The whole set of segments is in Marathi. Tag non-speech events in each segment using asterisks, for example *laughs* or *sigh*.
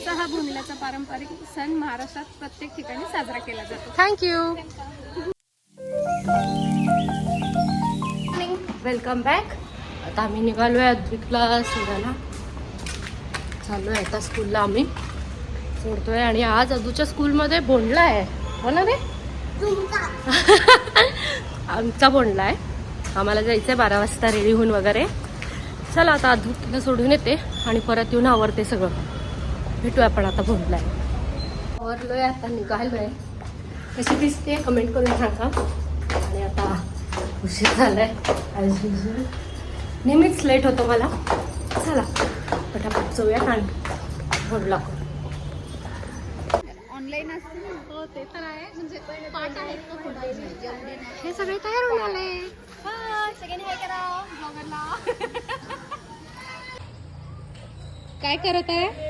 असा हा भोंडल्याचा पारंपरिक सण महाराष्ट्रात प्रत्येक ठिकाणी साजरा केला जातो. थँक्यू वेलकम बॅक आता आम्ही निघालो आहे अद्विकला सोडायला. चाललो आहे आता स्कूलला आम्ही. सोडतोय आणि आज अदूच्या स्कूलमध्ये बोंडला आहे. हो ना रे? *laughs* आमचा बोंडला आहे. आम्हाला जायचं आहे बारा वाजता रेडी होऊन वगैरे. चला आता अद्विकला सोडून येते आणि परत येऊन आवरते सगळं. भेटूया आपण आता बोंडला आहे आवरलोय आता निघालोय. कशी दिसते कमेंट करून सांगा. आणि आता उशीर झालाय ॲज युजल नेहमीच लेट होतो मला. चला पटापट जाऊया आणि बोलला ऑनलाईन असते हो ते तर आहे. म्हणजे आहेत हे सगळे तयार होऊन आले काय करत आहे?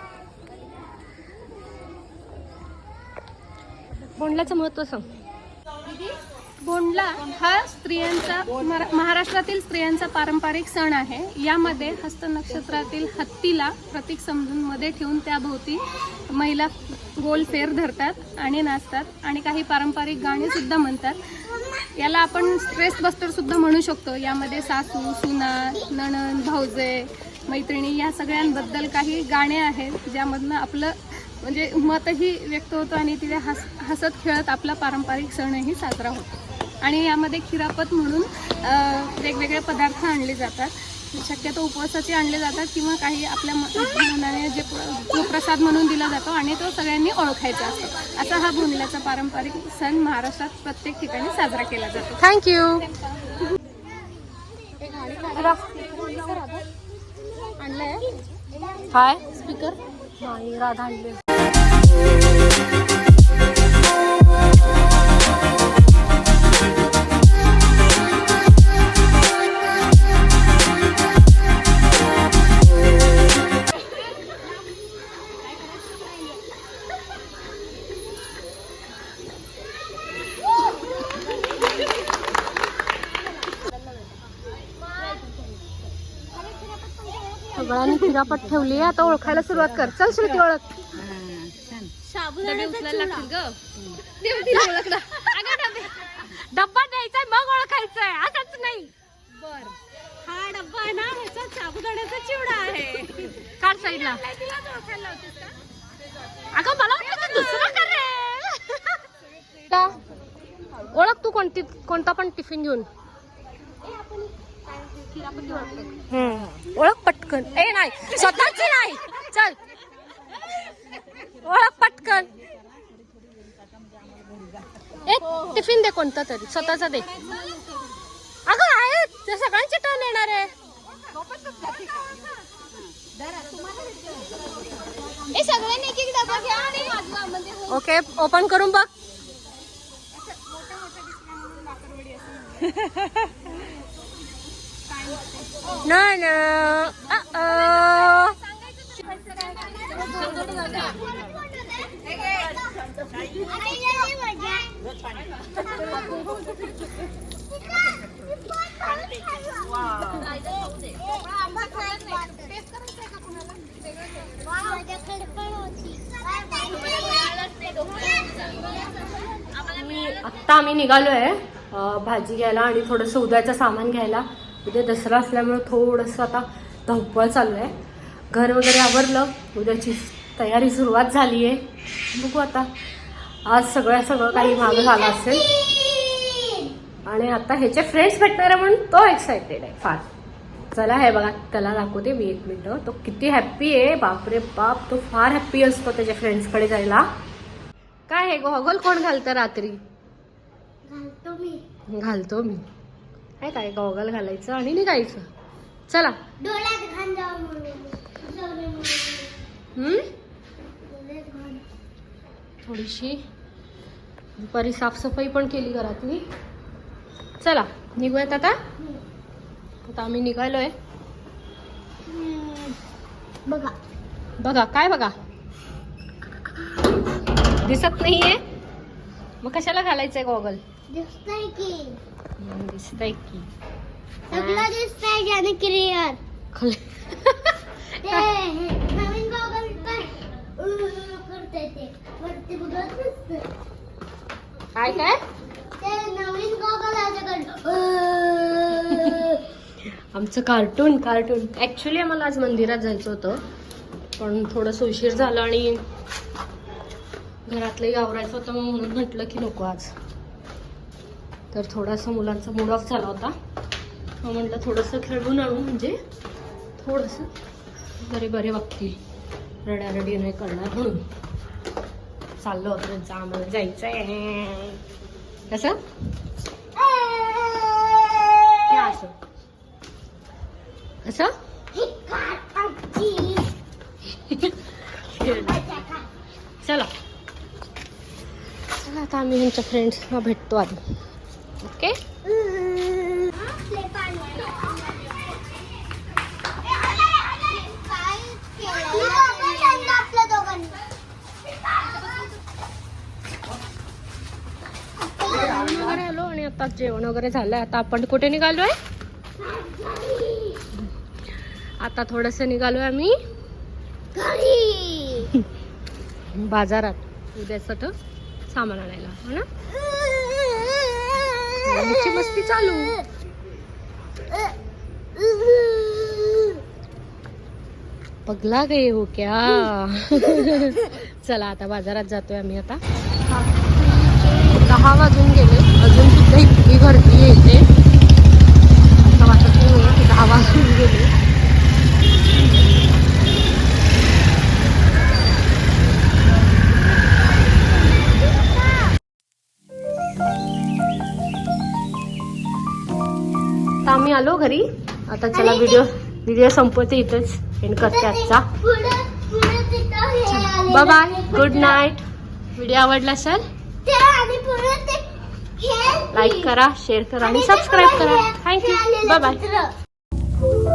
बोंडलाचं महत्त्व सांग. बोंडला हा स्त्रियांचा मरा- महाराष्ट्रातील स्त्रियांचा पारंपरिक सण आहे. यामध्ये हस्त नक्षत्रातील हत्तीला प्रतीक समजून मध्ये ठेवून त्याभोवती महिला गोल फेर धरतात आणि नाचतात आणि काही पारंपरिक गाणी सुद्धा म्हणतात. याला आपण स्ट्रेस बस्टर सुद्धा म्हणू शकतो. यामध्ये सासू सुना नणन भाऊजे मैत्रिणी या सगळ्यांबद्दल काही गाणे आहेत ज्यामधनं आपलं म्हणजे मतही व्यक्त होतं आणि तिथे हस हसत खेळत आपला पारंपरिक सणही साजरा होतो. आणि यामध्ये खिरापत म्हणून वेगवेगळे पदार्थ आणले जातात. शक्यतो उपवासाचे आणले जातात किंवा काही आपल्या म- मनाने जे प्र- जो प्रसाद म्हणून दिला जातो आणि तो सगळ्यांनी ओळखायचा असतो. असा हा भोंडल्याचा पारंपरिक सण महाराष्ट्रात प्रत्येक ठिकाणी साजरा केला जातो. थँक्यू आणलंय हाय स्पीकर नाही राधा आणले. सगळ्यांनी खिरापट ठेवली आहे. आता ओळखायला सुरुवात कर. चल श्रुती ओळख. डब्बा द्यायचाय मग ओळखायचंय. असंच नाही. बर. हा डब्बा आहे ना ह्याचा साबुदाण्याचा चिवडा आहे. काढ साईडला. अगं मला वाटलं तू दुसरं कर ओळख तू कोणती कोणता पण टिफिन घेऊन. ओळख पटकन. ए नाही. स्वतःची नाही. चल. ओळख पटकन. एक टिफिन दे कोणता तरी. स्वतःचा दे. अगं आहे. ते सगळ्यांचे टर्न येणार आहे. ओके ओपन करून बघ. *laughs* नाही ना अ-अ. आत्ता आम्ही निघालोय आहे भाजी घ्यायला आणि थोडंसं उद्याचं सामान घ्यायला. उद्या दसरा असल्यामुळे थोडंसं आता धावपळ चालू आहे. घर वगैरे आवरलं. उद्याची तयारी सुरुवात झाली आहे बघू आता. आज सगळ्या सगळं काही मागं झालं असेल. आणि आता ह्याचे फ्रेंड्स भेटणार आहे म्हणून तो एक्सायटेड आहे फार. चला हे बघा त्याला दाखवते मी एक मिनिट. तो किती हॅप्पी आहे. बापरे बाप तो फार हॅप्पी असतो त्याच्या फ्रेंड्सकडे जायला. काय हे गॉगल कोण घालतं रात्री? घालतो मी. काय काय गॉगल घालायचं आणि निघायचं. चला. डोळ्यात घाण जाऊ म्हणून. थोडीशी. दुपारी साफसफाई पण केली घरातली. चला निघूयात आता? आता आम्ही निघालोय. बघा. बघा काय बघा? दिसत नाहीये? मग कशाला घालायचंय गॉगल? दिसतंय की. दिसतंय की. सगळं दिसतंय ज्याने क्लिअर *laughs* काय काय. आमचं कार्टून कार्टून. ॲक्च्युली आम्हाला आज मंदिरात जायचं होतं. पण थोडंसं उशीर झालं आणि घरातलंही आवरायचं होतं मग म्हणून म्हटलं की नको आज. तर थोडासा मुलांचा मूड ऑफ झाला होता. मग म्हटलं थोडंसं खेळवून आणू म्हणजे थोडंसं बरे बरे वागतील रडारडी नाही करणार म्हणून. चाललो होतं आम्हाला जायचं आहे कसं असं. असं चला. चला आता आम्ही ह्यांच्या फ्रेंड्सना भेटतो आधी. ओके आपले पाणी काय केलं आपल्या दोघांनी जेवण वगैरे आता जेवण वगैरे झालंय आता आपण कुठे निघालोय? आता थोडंसं निघालोय आम्ही. बाजारात. उद्यासाठी सामान आणायला हो ना? आमची मस्ती चालू. पगला गे हो क्या. चला आता बाजारात जातोय आम्ही आता. दहा वाजून गेले अजून सुद्धा इतकी गर्दी येते आता वाटत नाही दहा वाजून गेले. आम्ही आलो घरी. आता चला व्हिडिओ व्हिडिओ संपवते इथेच. एंड करते आजचा. बाय आहे. गुड नाईट व्हिडिओ आवडला हे लाईक करा शेअर करा आणि सबस्क्राईब करा. Thank you bye bye.